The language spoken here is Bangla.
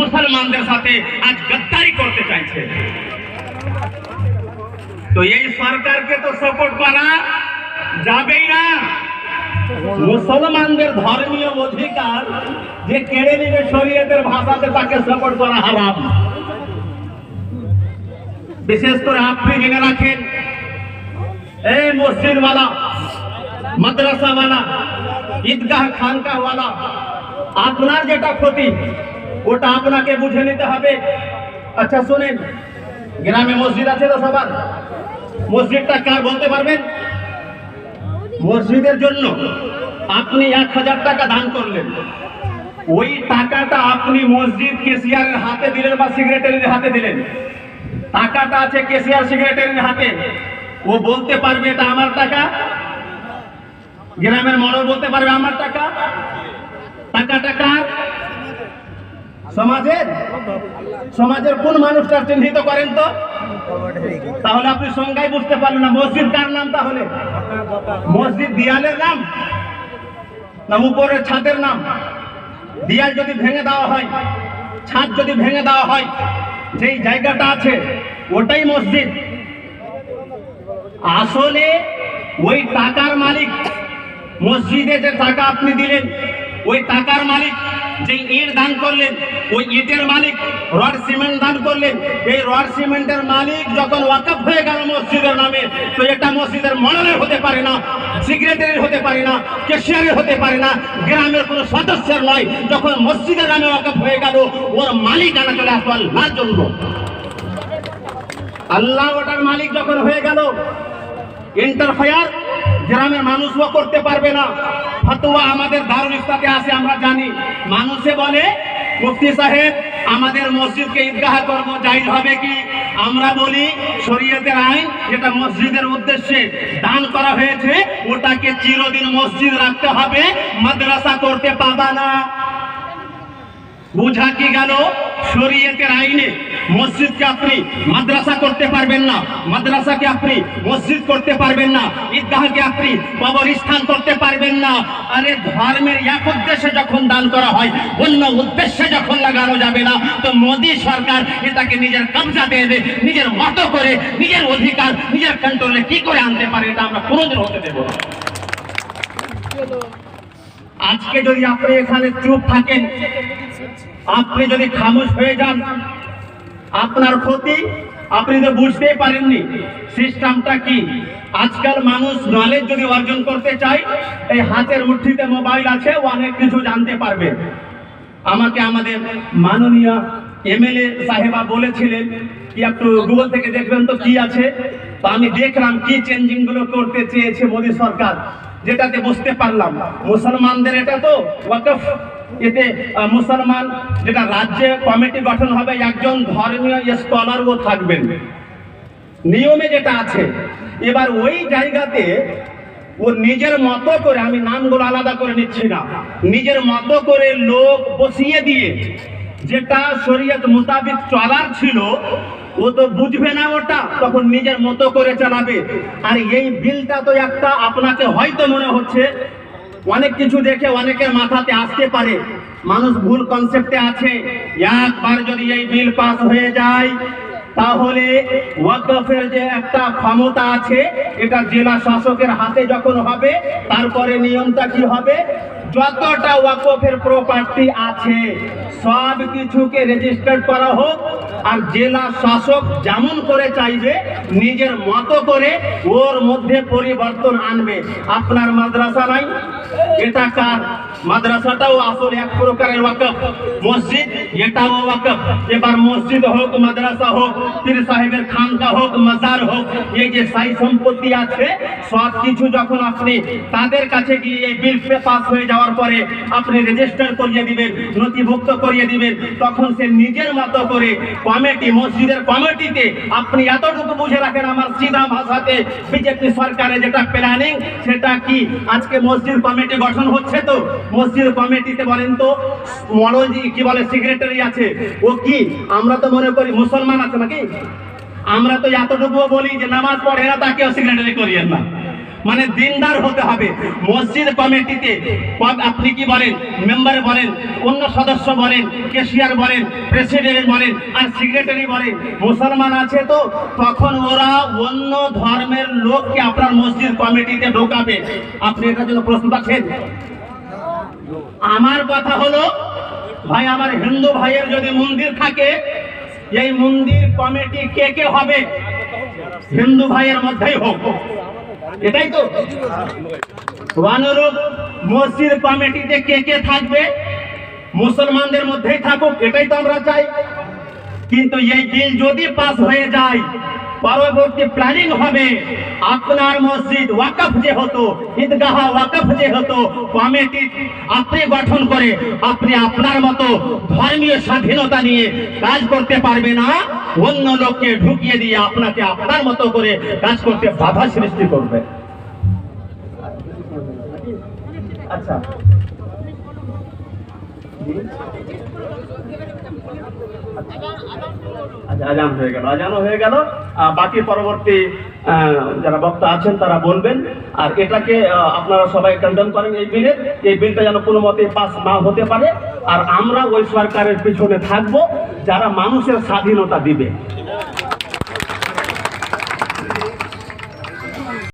মুসলমানদের সাথে আজ গদ্দারি করতে চাইছে। তো এই সরকারকে তো সাপোর্ট করা যাবেই না। মুসলমানদের ধর্মীয় অধিকার যে কেড়ে নেবে শরীয়তের ভাষাতে তাকে সাপোর্ট করা হারাম। বিশেষ করে আপনি জেনে রাখেন, এই মসজিদওয়ালা, মাদ্রাসাওয়ালা, ঈদগাহ খানকাওয়ালা, আপনার যেটা ক্ষতি ওটা আপনাকে বুঝে নিতে হবে। আচ্ছা শুনেন, গ্রামে মসজিদ আছে তো সবার? মসজিদটা কার বলতে পারবেন? মসজিদের জন্য আপনি এক হাজার টাকা দান করলেন। ওই টাকাটা আপনি মসজিদ কেসিয়ারের হাতে দিলেন বা সেক্রেটারির হাতে দিলেন? টাকাটা আছে কেসিয়ার সেক্রেটারির হাতে। ও বলতে পারবে এটা আমার টাকা? গ্রামের মরল বলতে পারবে আমার টাকা? টাকাটা কার? সমাজের সমাজের কোন মানুষটা চিহ্নিত করেন তো? তাহলে আপনি সংজ্ঞায় বুঝতে পারলেন না। মসজিদ কার নাম তাহলে? মসজিদ দিয়ালের নাম? না উপরের ছাদের নাম? দিয়াল যদি ভেঙে দেওয়া হয়, ছাদ যদি ভেঙে দেওয়া হয়, যেই জায়গাটা আছে, ওটাই মসজিদ। আসলে ওই টাকার মালিক, মসজিদে যে টাকা আপনি দিলেন, ওই টাকার মালিক যে ইট দান করলেন, ওই ইটের মালিক রড সিমেন্ট দান করলেন। এই রড সিমেন্টের মালিক যখন ওয়াকফ হয়ে গেল মসজিদের নামে, তো এটা মসজিদের মডেলের হতে পারে না সিক্রেটারির হতে পারে না কেশিয়ারের হতে পারে না, গ্রামের কোনো সদস্যের নয়। যখন মসজিদের নামে ওয়াকফ হয়ে গেল, ওর মালিক আনা চলে আসলো আল্লাহর জন্য। আল্লাহ ওটার মালিক যখন হয়ে গেল ইন্টারফায়ার গ্রামের মানুষও করতে পারবে না। ফতোয়া আমাদের দারুল ইফতাতে আসে আমরা জানি। মানুষে বলে, মুফতি সাহেব, আমাদের মসজিদকে ঈদগাহ করব যাই হবে কি? আমরা বলি, শরীয়তের আইন, যেটা মসজিদের উদ্দেশ্যে দান করা হয়েছে, ওটাকে চিরদিন মসজিদ রাখতে হবে, মাদ্রাসা করতে বুঝা কি গেল? শরীয়তের আইনে মসজিদকে আপনি মাদ্রাসা করতে পারবেন না। মাদ্রাসাকে আপনি মসজিদ করতে পারবেন না। ঈদগাহকে আপনি কবরস্থান করতে পারবেন না। আরে ধর্মের এক উদ্দেশ্যে যখন দান করা হয়, অন্য উদ্দেশ্যে যখন লাগানো যাবে না, তো মোদী সরকার এটাকে নিজের কবজা দিয়ে দেয়, নিজের মতো করে, নিজের অধিকার, নিজের কন্ট্রোলে কি করে আনতে পারে, এটা আমরা কোনোদিন হতে দেবো না। আজকে যদি আপনি এখানে চুপ থাকেন, আপনি যদি খামোশ হয়ে যান, আপনার ক্ষতি আপনি তো বুঝতেই পারেননি। সিস্টেমটা কি? আজকাল মানুষ নলেজ যদি অর্জন করতে চায়, এই হাতের মুঠিতে মোবাইল আছে ও অনেক কিছু জানতে পারবে। আমাকে আমাদের মাননীয় এমএলএ সাহেবা বলেছিলেন কি, একটু গুগল থেকে দেখবেন তো কি আছে। তো আমি দেখলাম কি চেঞ্জিংগুলো করতে চেয়েছে মোদী সরকার। যেটাতে বুঝতে পারলাম, মুসলমানদের এটা তো ওয়াকফ। এতে মুসলমান যেটা রাজ্যে কমিটি গঠন হবে, একজন ধর্মীয় স্কলারও থাকবেন। নিয়মে যেটা আছে, এবার ওই জায়গাতে ও নিজের মতো করে, আমি নামগুলো আলাদা করে নিচ্ছি না, নিজের মতো করে লোক বসিয়ে দিয়ে, যেটা শরীয়ত মোতাবিক চলার ছিল ও তো বুঝবে না ওটা, তখন নিজের মতো করে চালাবে। আর এই বিলটা তো একটা আপনাকে হয়তো মনে হচ্ছে, অনেক কিছু দেখে অনেকের মাথাতে আসতে পারে। মানুষ ভুল কনসেপ্টে আছে, একবার যদি এই বিল পাস হয়ে যায়, তাহলে ওয়াকফের যে একটা ক্ষমতা আছে, এটা জেলা শাসকের হাতে যখন হবে, তারপরে নিয়মটা কি হবে? যতটা ওয়াকফের প্রপার্টি আছে, সব কিছুকে রেজিস্টার করা হোক আর জেলা শাসক যেমন করে চাইবে, নিজের মতো করে ওর মধ্যে পরিবর্তন আনবে। আপনার মাদ্রাসা নাই? এটা কার? মাদ্রাসাটাও আসলে এক প্রকারের ওয়াকফ। মসজিদ, এটাও ওয়াকফ। এবার মসজিদ হোক, মাদ্রাসা হোক, পীর সাহেবের খানকা হোক, মাজার হোক, এই যে সাই সম্পত্তি আছে, সব কিছু যখন আপনি তাদের কাছে গিয়ে এই বিল পাস হয়ে যাওয়ার পরে আপনি রেজিস্টার করিয়ে দিবেন, নথিভুক্ত করিয়ে দিবেন, তখন সে নিজের মতো করে কমিটি, মসজিদের কমিটিতে আপনি এতটুকু বুঝে রাখেন আমার সিধা ভাষাতে, বিজেপি সরকারের যেটা প্ল্যানিং সেটা কি? আজকে মসজিদ কমিটি গঠন হচ্ছে তো? মসজিদ কমিটিতে বলেন তো মনোজি কি বলে সেক্রেটারি আছে। ও কি? আমরা তো মনে করি মুসলমান আছে নাকি? আমরা তো এতটুকু বলি যে নামাজ পড়ে না, তাকেও সেক্রেটারি করিয়েন না। মানে দিনদার হতে হবে। মসজিদ কমিটিতে আপনি কি বলেন? মেম্বার বলেন, অন্য সদস্য বলেন কেশিয়ার বলেন প্রেসিডেন্ট বলেন, আর সেক্রেটারি বলেন, মুসলমান আছে তো? তখন ওরা অন্য ধর্মের লোককে আপনার মসজিদ কমিটিতে ঢোকাবে। আপনি এটার জন্য প্রস্তুত আছেন আমার কথা হলো, ভাই, আমার হিন্দু ভাইয়ের যদি মন্দির থাকে, এই মন্দির কমিটি কে কে হবে? হিন্দু ভাইয়ের মধ্যেই হোক। এটাই তো। অনুরূপ মসজিদ কমিটিতে কে কে থাকবে? মুসলমানদের মধ্যেই থাকুক, এটাই তো আমরা চাই। কিন্তু এই বিল যদি পাস হয়ে যায় পরবর্তী প্ল্যানিং হবে। আপনার মসজিদ ওয়াকফ যে হতো, ঈদগাহ ওয়াকফ যে হতো, কমিটি আপনি গঠন করে আপনি আপনার মতো ধর্মীয় স্বাধীনতা নিয়ে কাজ করতে পারবে না, অন্য লোককে ঢুকিয়ে দিয়ে আপনাকে আপনার মতো করে কাজ করতে বাধা সৃষ্টি করবে। আচ্ছা। আজান হয়ে গেল, আজানও হয়ে গেল। বাকি পরবর্তী যারা বক্তা আছেন তারা বলবেন। আর এটাকে আপনারা সবাই কন্ডেম করেন এই বিলে। এই বিলটা যেন কোনো মতে পাস না হতে পারে। আর আমরা ওই সরকারের পিছনে থাকব, যারা মানুষের স্বাধীনতা দিবে।